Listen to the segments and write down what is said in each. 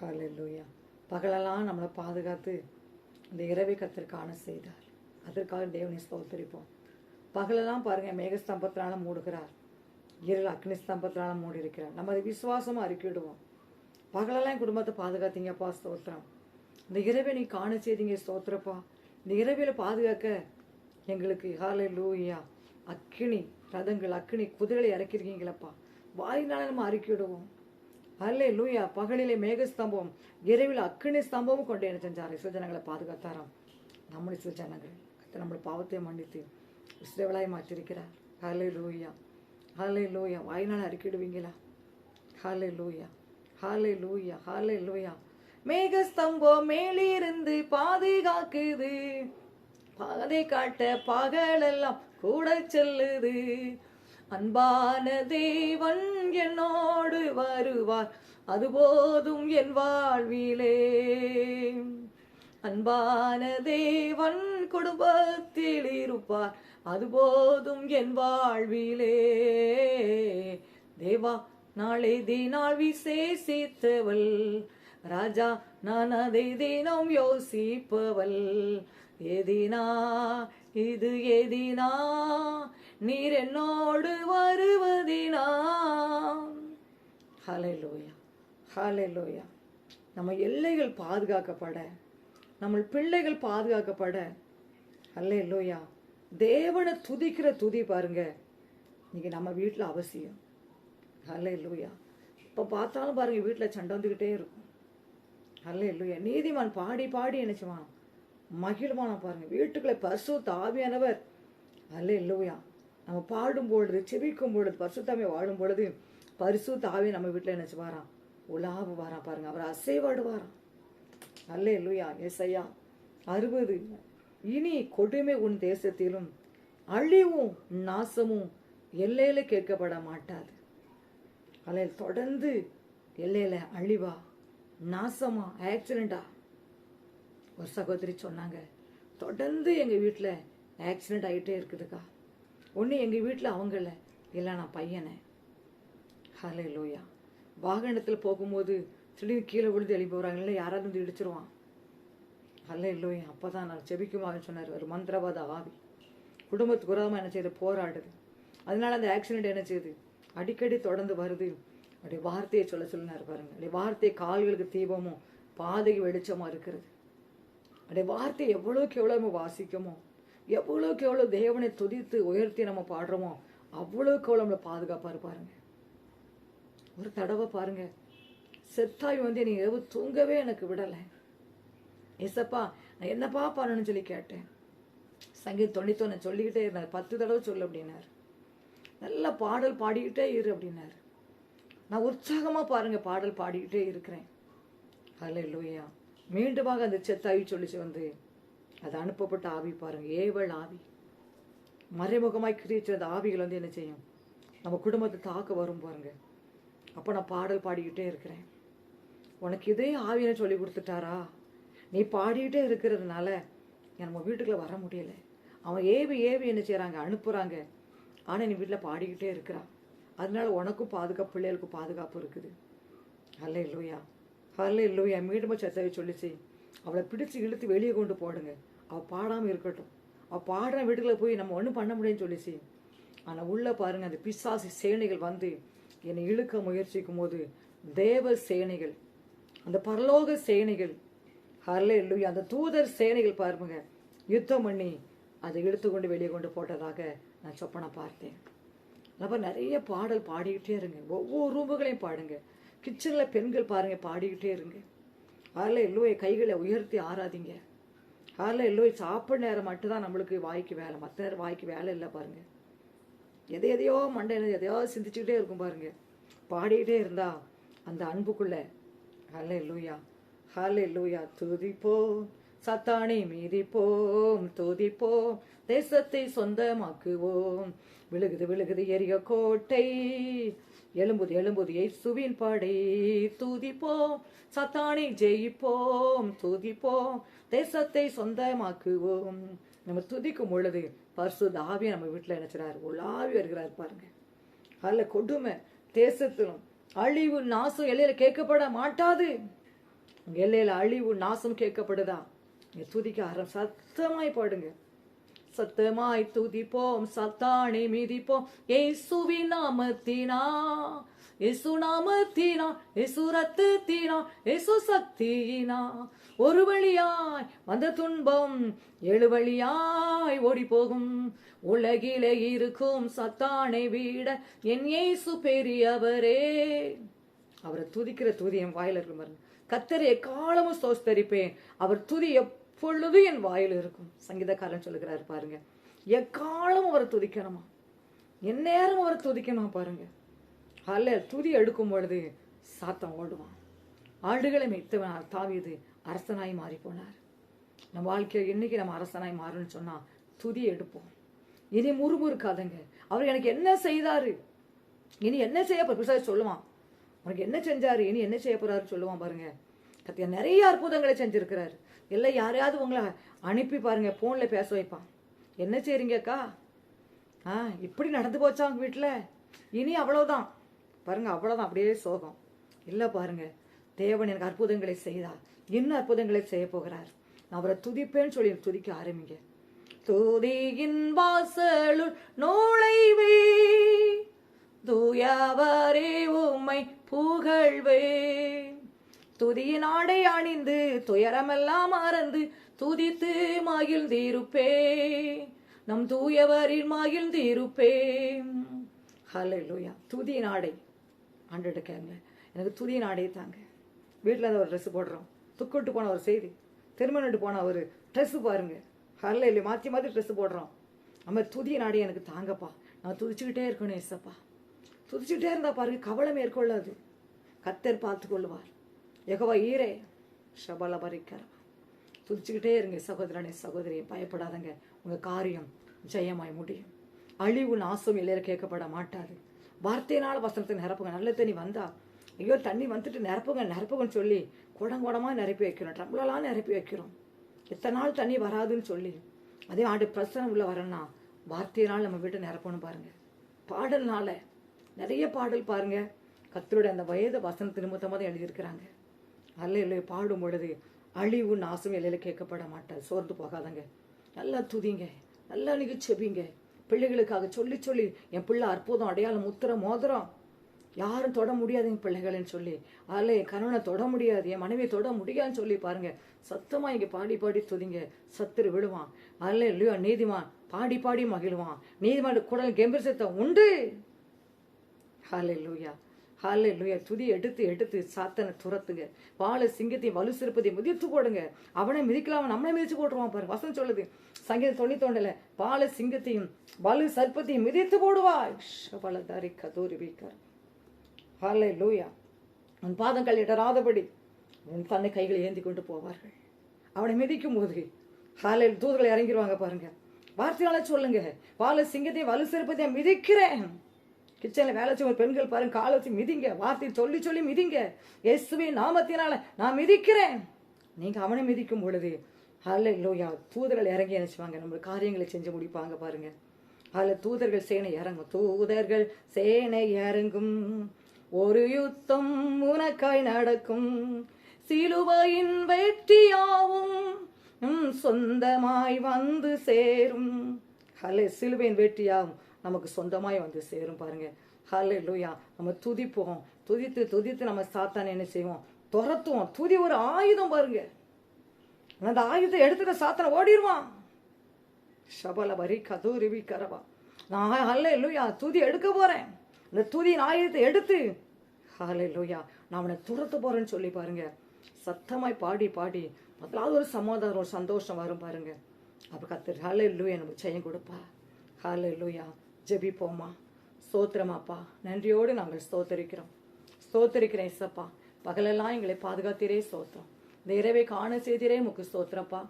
ஹalleluya. பகலெல்லாம் நம்மளை பாதுகாத்து இந்த இரவை கத்திற்கான செய்தார். அதற்காக தேவனை ஸ்தோத்தரிப்போம். பகலெல்லாம் பாருங்க மேகஸ்தம்பத்தினால மூடுகிறார். இருள் அக்னி ஸ்தம்பத்தினால மூடி இருக்கிறார் நம்ம அதை விசுவாசமா அறிக்கிடுவோம். பகலெல்லாம் என் குடும்பத்தை பாதுகாத்தீங்கப்பா ஸ்தோத்திரம். இந்த இரவை நீ காண செய்தீங்க ஸ்தோத்திரப்பா. இந்த இரவில பாதுகாக்க எங்களுக்கு ஹாலே லூயா அக்கினி ரதங்கள் அக்கினி குதிரை இறக்கிருக்கீங்களப்பா வாயினால நம்ம அறிக்கையிடுவோம் அல்லே லூயா பகலிலே மேகஸ்தம்பம் இரவில் அக்கினி ஸ்தம்பமும் கொண்டு என்ன செஞ்சார். சுஜனங்களை பாதுகாத்தாராம். நம்முடைய சுஜனங்கள் கத்த நம்மளை பாவத்தை மன்னித்து இஸ்ரேவலாய் மாற்றிருக்கிறார். ஹலே லூயா ஹலே லூயா வாயினால் அறிக்கிடுவீங்களா? ஹலே லூயா ஹாலே லூயா ஹாலே லூயா மேகஸ்தம்பம் மேலிருந்து பாதுகாக்குது. பாதை காட்ட பகலெல்லாம் கூட செல்லுது. அன்பான தேவன் என்னோடு வருவார் அது போதும் என் வாழ்விலே. அன்பான தேவன் குடும்பத்தில் இருப்பார் அது போதும் என் வாழ்விலே. தேவா நாளை தினால் விசேஷித்தவள். ராஜா நான் அதை தினம் யோசிப்பவள். எதினா இது எதினா நீர் என்னோடு வருவதினா ஹலை லோயா ஹலை லோயா நம்ம எல்லைகள் பாதுகாக்கப்பட நம்ம பிள்ளைகள் பாதுகாக்கப்பட. அல்ல லோயா தேவனை துதிக்கிற துதி பாருங்க. இன்னைக்கு நம்ம வீட்டில் அவசியம். அல்ல லோயா இப்போ பார்த்தாலும் பாருங்க வீட்டில் சண்டை வந்துக்கிட்டே இருக்கும். அல்ல லோயா நீதிமான் பாடி பாடி நினைச்சுவான் மகிழ்வான பாருங்க. வீட்டுக்குள்ள பசு தாவியானவர் அல்ல லூயா நம்ம பாடும் பொழுது செபிக்கும் பொழுது பரிசுத்தாமே வாழும் பொழுது பரிசு தாவே நம்ம வீட்டில் என்ன வாரான் உலாவு வாரான் பாருங்க. அவர் அசைவாடு வாரான் அல்லே லூயா எஸ்ஐயா அறுபது. இனி கொடுமை உன் தேசத்திலும் அழிவும் நாசமும் எல்லையில கேட்கப்பட மாட்டாது. அல்ல தொடர்ந்து எல்லையில அழிவா நாசமா ஆக்சிடெண்டா ஒரு சகோதரி சொன்னாங்க தொடர்ந்து எங்கள் வீட்டில் ஆக்சிடெண்ட் ஆகிட்டே இருக்குதுக்கா. ஒன்று எங்கள் வீட்டில் அவங்கள இல்லை நான் பையனை. ஹலே லோயா வாகனத்தில் போகும்போது திடீர்னு கீழே விழுந்து எழுப்பி போகிறாங்க இல்லை யாராவது வந்து இடிச்சிருவான். ஹலே லோயா அப்போ தான் நான் செபிக்குமான்னு சொன்னார். ஒரு மந்திரவாத ஆவி. குடும்பத்துக்கு உரமாக என்ன செய்யுது? போராடுது. அதனால அந்த ஆக்சிடென்ட் என்ன செய்யுது? அடிக்கடி தொடர்ந்து வருது. அப்படி வார்த்தையை சொல்ல சொல்லினார் பாருங்க. அப்படி வார்த்தை கால்களுக்கு தீபமும் பாதைக்கு வெளிச்சமாக இருக்கிறது அப்படி வார்த்தை எவ்வளோக்கு எவ்வளோ நம்ம வாசிக்கமோ எவ்வளோக்கு எவ்வளோ தேவனை துதித்து உயர்த்தி நம்ம பாடுறோமோ அவ்வளோக்கு எவ்வளோ நம்மளை பாதுகாப்பாக இருப்பாருங்க. ஒரு தடவை பாருங்க. செத்தாய் வந்து நீ இரவு தூங்கவே எனக்கு விடலை. எசப்பா நான் என்னப்பா பண்ணணும்னு சொல்லி கேட்டேன். சங்கீத் தொண்ணூத்தொன்னு சொல்லிக்கிட்டே இருந்தார். பத்து தடவை சொல்லு அப்படின்னார். நல்ல பாடல் பாடிக்கிட்டே இரு அப்படின்னார். நான் உற்சாகமாக பாருங்க பாடல் பாடிக்கிட்டே இருக்கிறேன். அதில் இல்லையா மீண்டுமாக அந்த செத்தாவி சொல்லிச்சு வந்து அது அனுப்பப்பட்ட ஆவி பாருங்கள் ஏவல் ஆவி. மறைமுகமாய் கிரிச்ச அந்த ஆவிகள் வந்து என்ன செய்யும்? நம்ம குடும்பத்தை தாக்க வரும் பாருங்க. அப்போ நான் பாடல் பாடிக்கிட்டே இருக்கிறேன். உனக்கு இதே ஆவியை சொல்லி கொடுத்துட்டாரா? நீ பாடிக்கிட்டே இருக்கிறதுனால நம்ம வீட்டுக்குள்ள வர முடியல. அவன் ஏவி ஏவி என்ன செய்கிறாங்க அனுப்புகிறாங்க ஆனால் நீ வீட்டில் பாடிக்கிட்டே இருக்கிறான் அதனால உனக்கும் பாதுகாப்பு பிள்ளைகளுக்கும் பாதுகாப்பு இருக்குது. அல்ல இல்லையா அல்ல இல்லையா மீண்டும் சத்தவை சொல்லிச்சு. அவளை பிடிச்சு இழுத்து வெளியே கொண்டு போடுங்க. அவள் பாடாமல் இருக்கட்டும். அவள் பாடுற வீட்டுக்குள்ள போய் நம்ம ஒன்றும் பண்ண முடியும்னு சொல்லிச்சு. ஆனால் உள்ள பாருங்க அந்த பிசாசி சேனைகள் வந்து என்னை இழுக்க முயற்சிக்கும் போது தேவ சேனைகள் அந்த பரலோக சேனைகள் ஹர்லே இல்லையா அந்த தூதர் சேனைகள் பாருங்க யுத்தம் பண்ணி அதை இழுத்து கொண்டு வெளியே கொண்டு போட்டதாக நான் சொப்பனை பார்த்தேன். அப்போ நிறைய பாடல் பாடிக்கிட்டே இருங்க. ஒவ்வொரு ரூமுகளையும் பாடுங்க. கிச்சனில் பெண்கள் பாருங்கள் பாடிக்கிட்டே இருங்க. அதில் எல்லோய கைகளை உயர்த்தி ஆராதிங்க. அதில் எல்லோய் சாப்பிட நேரம் மட்டும்தான் நம்மளுக்கு வாய்க்கு வேலை. மற்ற நேரம் வாய்க்கு வேலை இல்லை பாருங்க. எதை எதையோ மண்டையில் எதையோ சிந்திச்சுக்கிட்டே இருக்கும் பாருங்க. பாடிக்கிட்டே இருந்தா அந்த அன்புக்குள்ள ஹலே லூயா ஹலே லூயா துதிப்போம். சத்தானை மீதிப்போம் துதிப்போம். தேசத்தை சொந்தமாக்குவோம். விழுகுது விழுகுது எரிய கோட்டை. எழும்புது எழும்புது. இயேசுவின் படை துதிப்போம். சத்தானை ஜெயிப்போம் துதிப்போம். தேசத்தை சொந்தமாக்குவோம். நம்ம துதிக்கும் பொழுது பர்சு தாவிய நம்ம வீட்டில் நினைச்சிறாரு உலாவி வருகிறார் பாருங்க. அதில் கொடுமை தேசத்திலும் அழிவு நாசம் எல்லையில கேட்கப்பட மாட்டாது. எல்லையில அழிவு நாசம் கேட்கப்படுதா? துதிக்க ஆரம் சத்தமாய் பாடுங்க. சத்தமாய் துதிப்போம் சத்தானை மிதிப்போம். ஏசுவி நாமத்தினா இசு நாமத்தினா இசு ரத்தத்தினா இசு சக்தியினா. ஒரு வழியாய் வந்த துன்பம் ஏழு வழியாய் ஓடி போகும் உலகிலே இருக்கும் சத்தானை விட என் ஏசு பெரியவரே. அவரை துதிக்கிற துதி என் வாயில இருக்கும் பாருங்க. கத்தரை எக்காலமும் சோஸ்தரிப்பேன் அவர் துதி எப்பொழுது என் வாயில் இருக்கும். சங்கீதக்காரன் சொல்லுகிறாரு பாருங்க. எக்காலமும் அவரை துதிக்கணுமா? எந்நேரம் அவரை துதிக்கணுமா பாருங்க. அல்ல துதி எடுக்கும் பொழுது சாத்தம் ஓடுவான். ஆடுகளை மெய்த்தவன் தாவியது அரசனாய் மாறி போனார் நம்ம வாழ்க்கையில் இன்னைக்கு நம்ம அரசனாய் மாறணும்னு சொன்னா துதி எடுப்போம். இனி முறுமுறுக்காதங்க. அவர் எனக்கு என்ன செய்தாரு? இனி என்ன செய்ய போற சொல்லுவான். உனக்கு என்ன செஞ்சாரு? இனி என்ன செய்ய போறாரு சொல்லுவான் பாருங்க. கத்தியா நிறைய அற்புதங்களை செஞ்சிருக்கிறாரு. இல்லை யாரையாவது உங்களை அனுப்பி பாருங்க ஃபோனில் பேச வைப்பான். என்ன செய்றீங்கக்கா ஆ இப்படி நடந்து போச்சா உங்கள் வீட்டில்? இனி அவ்வளோதான் பாருங்க அவ்வளோதான் அப்படியே சோகம். இல்லை பாருங்க தேவன் எனக்கு அற்புதங்களை செய்தார் இன்னும் அற்புதங்களை செய்ய போகிறார்? நான் அவரை துதிப்பேன்னு சொல்லி துதிக்க ஆரம்பிங்க. துதியின் வாசலுள் நுழைவே தூயாவரே உம்மை புகழ்வே. துதியினாடை அணிந்து துயரமெல்லாம் மறந்து துதித்து மகிழ்ந்திருப்பே நம் தூயவரில் மகிழ்ந்திருப்பே ஹalleluya துதி நாடை ஆண்டுடுக்காங்க கேங்க எனக்கு துதி நாடை தாங்க. வீட்டில் இருந்து ஒரு ட்ரெஸ் போடுறோம். துக்கிட்டு போன ஒரு செய்தி. திருமணிட்டு போன ஒரு ட்ரெஸ் பாருங்க. ஹல்ல இல்லை மாற்றி மாற்றி ட்ரெஸ் போடுறோம். நம்ம துதி நாடை எனக்கு தாங்கப்பா. நான் துதிச்சுக்கிட்டே இருக்கணும் எஸ்ஸப்பா துதிச்சுக்கிட்டே இருந்தா பாருங்க கவலை மேற்கொள்ளாது. கத்தர் பார்த்து கொள்வார் எகவா ஈரே ஷபல பரிக்கிறவா துதிச்சுக்கிட்டே இருங்க சகோதரனே சகோதரியை பயப்படாதங்க. உங்கள் காரியம் ஜெயமாய் முடியும். அழிவு நாசம் இல்லையில கேட்கப்பட மாட்டாது. வார்த்தையினால் வசனத்தை நிரப்புங்க. நல்ல தண்ணி வந்தா ஐயோ தண்ணி வந்துட்டு நிரப்புங்க நிரப்புங்கன்னு சொல்லி குடங்குடமாக நிரப்பி வைக்கிறோம் ட்ரம்ளெல்லாம் நிரப்பி வைக்கிறோம். எத்தனை நாள் தண்ணி வராதுன்னு சொல்லி அதே ஆண்டு பிரசனம் உள்ள வரேன்னா வார்த்தையினால் நம்ம வீட்டை நிரப்பணும் பாருங்க. பாடல்னால நிறைய பாடல் பாருங்க. கத்தருடைய அந்த வயது வசனத்தின் நிமித்தமாக தான் எழுதியிருக்கிறாங்க. அல்லையிலே பாடும் பொழுது அழிவு நாசம் இலையில கேட்கப்பட மாட்டேன் சோர்ந்து போகாதங்க. நல்லா துதிங்க. நல்லா நீங்க செபிங்க. பிள்ளைகளுக்காக சொல்லி சொல்லி என் பிள்ளை அற்புதம் அடையாளம் முத்திர மோதிரம். யாரும் தொட முடியாது என் பிள்ளைகள்னு சொல்லி. அதில் என் கணவனை தொட முடியாது என் மனைவியை தொட முடியாதுன்னு சொல்லி பாருங்க. சத்தமாக இங்கே பாடி பாடி துதிங்க. சத்துரு விழுவான். அதில் இல்லையோ நீதிமான் பாடி பாடி மகிழ்வான். நீதிமான் குடல் கெம்பீரத்தை உண்டு. ஹாலே லூயா ஹாலே லூயா துதி எடுத்து எடுத்து சாத்தனை துரத்துங்க. வாழை சிங்கத்தையும் வலு சிறப்பதையும் மிதித்து போடுங்க. அவனை மிதிக்கலாம் நம்மளை மிதிச்சு போட்டுருவான் பாரு. வசனம் சொல்லுது. சங்கீத தொண்ணி தோண்டல பாலை சிங்கத்தையும் வலு சர்ப்பத்தையும் மிதித்து போடுவாய். பல தாரி கதூரி வீக்கார். ஹாலே லூயா உன் பாதங்கள் இடராதபடி உன் தன்னை கைகளை ஏந்தி கொண்டு போவார்கள். அவனை மிதிக்கும் போது ஹாலையில் தூதுகளை இறங்கிடுவாங்க பாருங்க. வார்த்தையால சொல்லுங்க. பாலை சிங்கத்தையும் வலு சிறுப்பதையும் மிதிக்கிறேன். கிச்சனில் வேலை செய்யும் பெண்கள் பாருங்க காலை வச்சு மிதிங்க வார்த்தை சொல்லி சொல்லி மிதிங்க. இயேசுவின் நாமத்தினால நான் மிதிக்கிறேன். நீங்கள் அவனை மிதிக்கும் பொழுது அல்ல லோயா தூதர்கள் இறங்கி நினைச்சுவாங்க நம்ம காரியங்களை செஞ்சு முடிப்பாங்க பாருங்க. அதில் தூதர்கள் சேனை இறங்கும். தூதர்கள் சேனை இறங்கும். ஒரு யுத்தம் உனக்காய் நடக்கும். சிலுவையின் வெற்றியாவும் உம் சொந்தமாய் வந்து சேரும். ஹலே சிலுவையின் வெற்றியாகும் நமக்கு சொந்தமாய் வந்து சேரும் பாருங்க. ஹலே லூயா நம்ம துதிப்போம். துதித்து துதித்து நம்ம சாத்தான என்ன செய்வோம்? துரத்துவோம். துதி ஒரு ஆயுதம் பாருங்க. அந்த ஆயுதத்தை எடுத்துக்க சாத்தனை ஓடிடுவான் ஷபல வரி கதூரிவி கரவா. நான் ஹல்லே லூயா துதி எடுக்க போறேன். இந்த துதியின் ஆயுதத்தை எடுத்து. ஹலே லூயா நான் அவனை துரத்த போறேன்னு சொல்லி பாருங்க. சத்தமாய் பாடி பாடி. முதலாவது ஒரு சமாதானம் ஒரு சந்தோஷம் வரும் பாருங்க. அப்ப கத்தர் ஹலே லூயா நமக்கு செய்ய கொடுப்பா ஹாலே லூயா ஜெபிப்போமா? ஸ்தோத்திரமாப்பா. நன்றியோடு நாங்கள் ஸ்தோத்தரிக்கிறோம். ஸ்தோத்தரிக்கிறேன் இசப்பா. பகலெல்லாம் எங்களை பாதுகாத்தீரே ஸ்தோத்திரம். இந்த இரவை காண செய்தீரே உமக்கு ஸ்தோத்திரப்பா.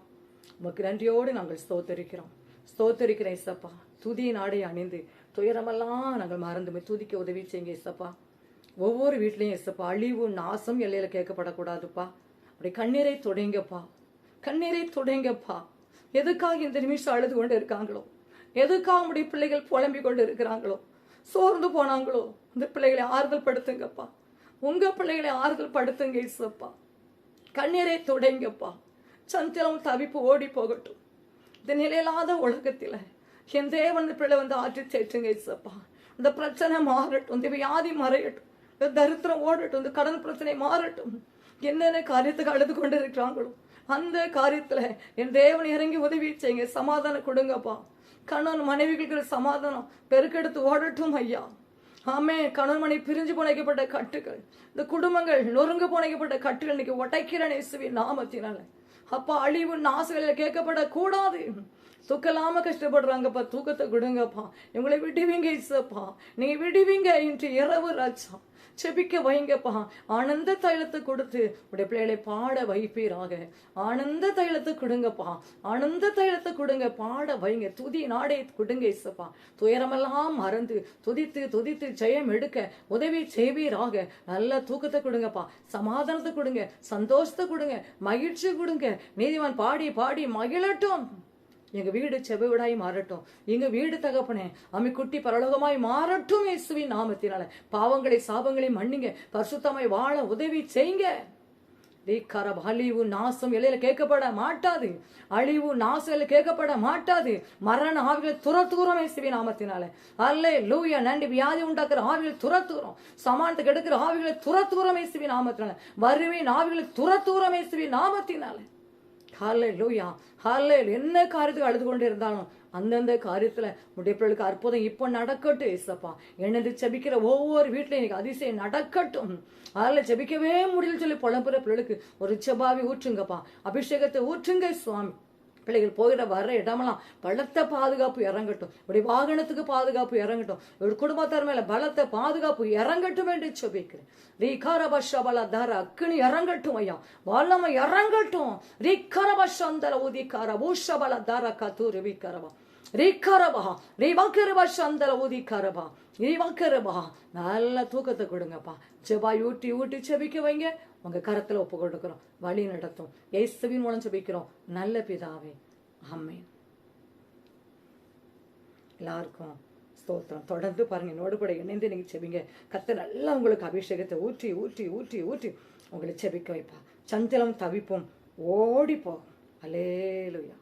உமக்கு நன்றியோடு நாங்கள் ஸ்தோத்தரிக்கிறோம். ஸ்தோத்தரிக்கிறேன் இசப்பா. துதி நாடை அணிந்து துயரமெல்லாம் நாங்கள் மறந்துமே. துதிக்க உதவி செய்யுங்க இசப்பா. ஒவ்வொரு வீட்லையும் இசப்பா அழிவு நாசம் எல்லையில் கேட்கப்படக்கூடாதுப்பா. அப்படி கண்ணீரை தொடைங்கப்பா. கண்ணீரை தொடங்கப்பா. எதுக்காக இந்த நிமிஷம் அழுது கொண்டு இருக்காங்களோ? எதுக்காக நம்முடைய பிள்ளைகள் புலம்பிக் கொண்டு இருக்கிறாங்களோ சோர்ந்து போனாங்களோ? அந்த பிள்ளைகளை ஆறுதல் படுத்துங்கப்பா. உங்கள் பிள்ளைகளை ஆறுதல் படுத்துங்க இசப்பா கண்ணீரை துடைங்கப்பா. சஞ்சலம் தவிப்பு ஓடி போகட்டும். இந்த நிலையில்லாத உலகத்தில் என் தேவன் பிள்ளை வந்து ஆற்றி சேற்றுங்க இசப்பா இந்த பிரச்சனை மாறட்டும் இந்த வியாதி மறையட்டும். இந்த தரித்திரம் ஓடட்டும் இந்த கடன் பிரச்சனை மாறட்டும். என்னென்ன காரியத்துக்கு அழுது கொண்டு இருக்கிறாங்களோ அந்த காரியத்தில் என் தேவன் இறங்கி உதவி செய்யுங்க சமாதானம் கொடுங்கப்பா. கணவன் மனைவிகளுக்கு சமாதானம். பெருக்கெடுத்து ஓடட்டும் ஐயா. ஆமே கணவன் மனைவி பிரிஞ்சு புனைக்கப்பட்ட கட்டுகள். இந்த குடும்பங்கள் நொறுங்கு புனைக்கப்பட்ட கட்டுகள் இன்னைக்கு உடைக்கிற நேசுவி நாமத்தினால. அப்பா அழிவு நாசுகளில் கேட்கப்படக்கூடாது. தூக்கலாம கஷ்டப்படுறாங்கப்பா தூக்கத்தை கொடுங்கப்பா இவங்களை விடுவீங்க இசப்பா நீ விடுவீங்க இன்று இரவு ராஜா. செபிக்க வைங்கப்பா. ஆனந்த தைலத்தை கொடுத்து உடைய பிள்ளைகளை பாட வைப்பீராக. ஆனந்த தைலத்தை கொடுங்கப்பா. ஆனந்த தைலத்தை கொடுங்க பாட வைங்க. துதி நாடே கொடுங்க இசப்பா துயரமெல்லாம் மறந்து துதித்து துதித்து ஜெயம் எடுக்க உதவி செய்வீராக. நல்ல தூக்கத்தை கொடுங்கப்பா. சமாதானத்தை கொடுங்க சந்தோஷத்தை கொடுங்க மகிழ்ச்சி கொடுங்க. நீதிமான் பாடி பாடி மகிழட்டும். எங்க வீடு செவிடாய் மாறட்டும். எங்க வீடு தகப்பனே அமை குட்டி பரலோகமாய் மாறட்டும் இயேசுவின் நாமத்தினால. பாவங்களை சாபங்களை மன்னிங்க. பரிசுத்தமாய் வாழ உதவி செய்யுங்க தீக்காரம் அழிவு நாசம் இலையில கேட்கப்பட மாட்டாது. அழிவு நாசம் கேட்கப்பட மாட்டாது. மரண ஆவிகளை துரத்துகிறோம் இயேசுவி நாமத்தினால. அல்லே லூயா நன்றி. வியாதி உண்டாக்குற ஆவிகளை துரத்துகிறோம். சமானத்துக்கு எடுக்கிற ஆவிகளை துரத்துகிறோம் இயேசுவி நாமத்தினால. வறுமையின் ஆவிகளை துரத்துகிறோம் இயேசுவி நாமத்தினால. ஹாலே லோயா ஹாலே என்ன காரியத்துக்கு அழுது கொண்டு இருந்தாலும் அந்தந்த காரியத்துல முடிப்பிள்ளைக்கு அற்புதம் இப்போ நடக்கட்டும் ஏசப்பா. எனது செபிக்கிற ஒவ்வொரு வீட்டிலையும் எனக்கு அதிசயம் நடக்கட்டும். அதில் செபிக்கவே முடியல சொல்லி புலம்புற பிள்ளைகளுக்கு ஒரு செபாவி ஊற்றுங்கப்பா. அபிஷேகத்தை ஊற்றுங்க சுவாமி. பிள்ளைகள் போகிற வர இடமெல்லாம் பலத்த பாதுகாப்பு இறங்கட்டும். இப்படி வாகனத்துக்கு பாதுகாப்பு இறங்கட்டும். ஒரு குடும்பத்தார் மேல பலத்த பாதுகாப்பு இறங்கட்டும் என்று சொல்லிக்கிறேன் ரீகாரபஷபல தர அக்கினி இறங்கட்டும் ஐயா. வல்லமை இறங்கட்டும். ரீகரபஷந்தர உதிகார பூஷபல தர கத்தூர் விக்கரவா ரீக்கரபா ரீவாக்கரபா சந்தல ஊதிக்கரபா ரீவாக்கரபா நல்ல தூக்கத்தை கொடுங்கப்பா. செபாய் ஊட்டி ஊட்டி செபிக்க வைங்க. உங்க கரத்துல ஒப்பு கொடுக்கிறோம். வழி நடத்தும். இயேசுவின் மூலம் செபிக்கிறோம். நல்ல பிதாவே. அம்மே எல்லாருக்கும் ஸ்தோத்திரம். தொடர்ந்து பாருங்க. என்னோடு கூட இணைந்து நீங்க செபிங்க. கத்த நல்லா உங்களுக்கு அபிஷேகத்தை ஊற்றி ஊற்றி ஊற்றி ஊற்றி உங்களை செபிக்க வைப்பா சஞ்சலம் தவிப்போம் ஓடி போகும் அலேலுயா